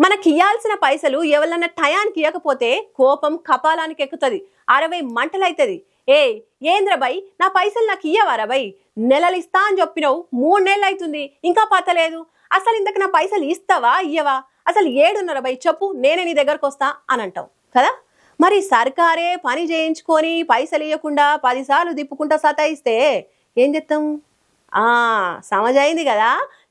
మనకి ఇయ్యాల్సిన పైసలు ఎవరన్నా టయానికి ఇవ్వకపోతే కోపం కపాలానికి ఎక్కుతుంది. అరవై మంటలైతుంది. ఏ ఏంద్రబై నా పైసలు నాకు ఇయ్యవారబై నెలలు ఇస్తా అని చెప్పినావు మూడు నెలలు అవుతుంది ఇంకా పతలేదు అసలు ఇంతకు నా పైసలు ఇస్తావా ఇయ్యవా? అసలు ఏడున్నర బై చెప్పు నేనే నీ దగ్గరకు వస్తా అని అంటావు కదా? మరి సర్కారే పని చేయించుకొని పైసలు ఇవ్వకుండా పదిసార్లు తిప్పుకుంటా సతాయిస్తే ఏం చెప్తాం ఆ సమజైంది కదా?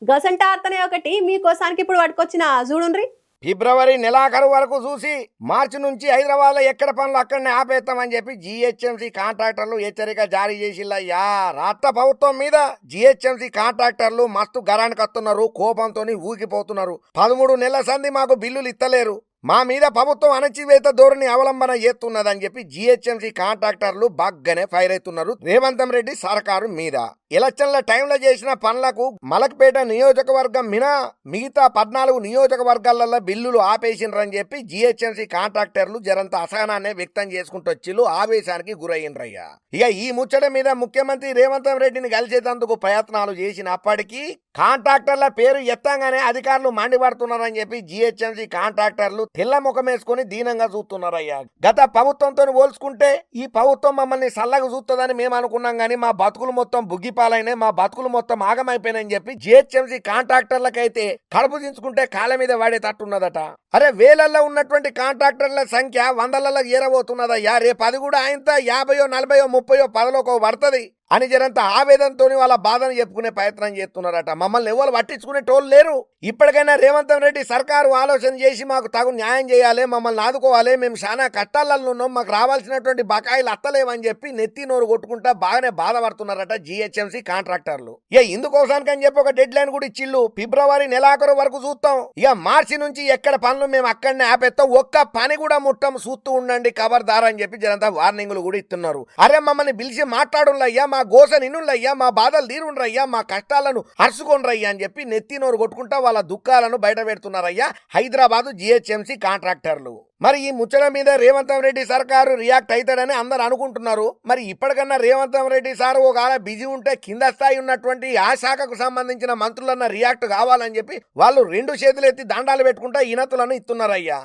గసంటార్తనే ఒకటి మీకోసానికి ఇప్పుడు పట్టుకొచ్చిన చూడుండ్రి. ఫిబ్రవరి నెలాఖరు వరకు చూసి మార్చి నుంచి హైదరాబాద్లో ఎక్కడ పనులు అక్కడనే ఆపేస్తామని చెప్పి జిహెచ్ఎంసీ కాంట్రాక్టర్లు హెచ్చరిక జారీ చేసిల్లయ్యా. రాష్ట్ర ప్రభుత్వం మీద జిహెచ్ఎంసీ కాంట్రాక్టర్లు మస్తు గరానికి వస్తున్నారు కోపంతో ఊగిపోతున్నారు. పదమూడు నెలల సంది మాకు బిల్లులు ఇత్తలేరు. మా మీద ప్రభుత్వం అణచివేత ధోరణి అవలంబన చేస్తున్నదని చెప్పి జిహెచ్ఎంసీ కాంట్రాక్టర్లు బాగ్గానే ఫైర్ అవుతున్నారు. రేవంతం రెడ్డి సర్కారు మీద. ఎలక్షన్ల టైంలో చేసిన పనులకు మలక్పేట నియోజకవర్గం మినా మిగతా పద్నాలుగు నియోజకవర్గాలలో బిల్లులు ఆపేసినరని చెప్పి జిహెచ్ఎంసీ కాంట్రాక్టర్లు జరంత అసహనాన్ని వ్యక్తం చేసుకుంటూ ఆవేశానికి గురయ్యిండ్రయ్యా ఇక ఈ ముచ్చట మీద ముఖ్యమంత్రి రేవంత్ రెడ్డిని కలిసేందుకు ప్రయత్నాలు చేసినప్పటికీ కాంట్రాక్టర్ల పేరు ఎత్తంగానే అధికారులు మండిపడుతున్నారని చెప్పి జిహెచ్ఎంసీ కాంట్రాక్టర్లు తెల్ల ముఖం వేసుకుని దీనంగా చూస్తున్నారయ్యా. గత ప్రభుత్వంతో పోల్చుకుంటే ఈ ప్రభుత్వం మమ్మల్ని సల్లగా చూస్తుందని మేము అనుకున్నాం కానీ మా బతుకులు మొత్తం బుగ్గిపాలైనాయి మా బతుకులు మొత్తం ఆగమైపోయినాయని చెప్పి జిహెచ్ఎంసీ కాంట్రాక్టర్లకైతే కడుపు దించుకుంటే కాళ్ళ మీద వాడేటట్టున్నదట. అరే వేలల్లో ఉన్నటువంటి కాంట్రాక్టర్ల సంఖ్య వందలలో ఏరబోతున్నదయ్యా. రేపు అది కూడా ఆయనతో యాభయో నలభయో ముప్పయో పదలోకో పడుతుంది. అని జరంత ఆవేదనతో వాళ్ళ బాధను చెప్పుకునే ప్రయత్నం చేస్తున్నారట. మమ్మల్ని ఎవరు పట్టించుకునే టోళ్ళు లేరు. ఇప్పటికైనా రేవంత్ రెడ్డి సర్కారు ఆలోచన చేసి మాకు తగు న్యాయం చేయాలి మమ్మల్ని ఆదుకోవాలి మేము చాలా కష్టాలలో ఉన్నాం మాకు రావాల్సినటువంటి బకాయిలు అత్తలేవని చెప్పి నెత్తి నోరు కొట్టుకుంటా బాగానే బాధపడుతున్నారట జిహెచ్ఎంసీ కాంట్రాక్టర్లు. ఇక ఇందుకోసానికి అని చెప్పి ఒక డెడ్ లైన్ కూడా ఇచ్చిళ్ళు. ఫిబ్రవరి నెలాఖరు వరకు చూస్తాం. ఇక మార్చి నుంచి ఎక్కడ పనులు మేము అక్కడనే ఆపేస్తాం. ఒక్క పని కూడా ముట్టం చూస్తూ ఉండండి ఖబర్దార్ అని చెప్పి జనంతా వార్నింగ్లు కూడా ఇస్తున్నారు. అరే మమ్మల్ని పిలిచి మాట్లాడులయ్యా మా మా గోస నిన్నులయ్యా మా బాధలు తీరుండ్రయ్యా మా కష్టాలను అరుచుకోండ్రయ్యా అని చెప్పి నెత్తి నోరు కొట్టుకుంటా వాళ్ళ దుఃఖాలను బయట పెడుతున్నారయ్యా హైదరాబాద్ జిహెచ్ఎంసీ కాంట్రాక్టర్లు. మరి ఈ ముచ్చట మీద రేవంత్ రెడ్డి సర్కారు రియాక్ట్ అవుతాడని అందరు అనుకుంటున్నారు. మరి ఇప్పటికన్నా రేవంత్ రెడ్డి సార్ ఒకవేళ బిజీ ఉంటే కింద స్థాయి ఉన్నటువంటి ఆ శాఖకు సంబంధించిన మంత్రులన్న రియాక్ట్ కావాలని చెప్పి వాళ్ళు రెండు చేతులు ఎత్తి దండాలు పెట్టుకుంటా ఇనతులను ఇస్తున్నారయ్యా